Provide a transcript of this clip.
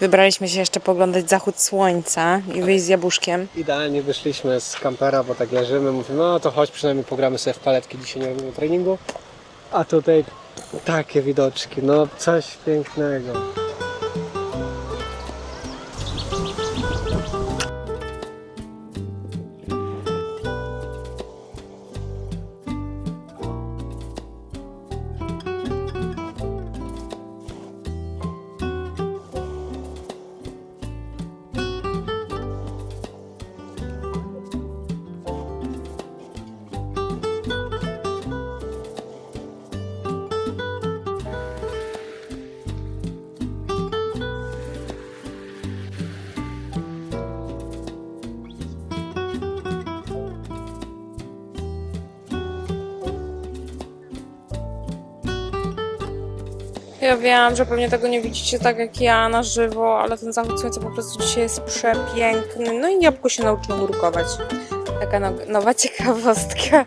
Wybraliśmy się jeszcze poglądać zachód słońca i wyjść z jabłuszkiem. Idealnie wyszliśmy z kampera, bo tak leżymy, mówimy, no to chodź przynajmniej pogramy sobie w paletki, dzisiaj nie robimy treningu. A tutaj takie widoczki, no coś pięknego. Ja wiem, że pewnie tego nie widzicie tak jak ja na żywo, ale ten zachód słońca po prostu dzisiaj jest przepiękny. No i jabłko się nauczyło nurkować. Taka no, nowa ciekawostka.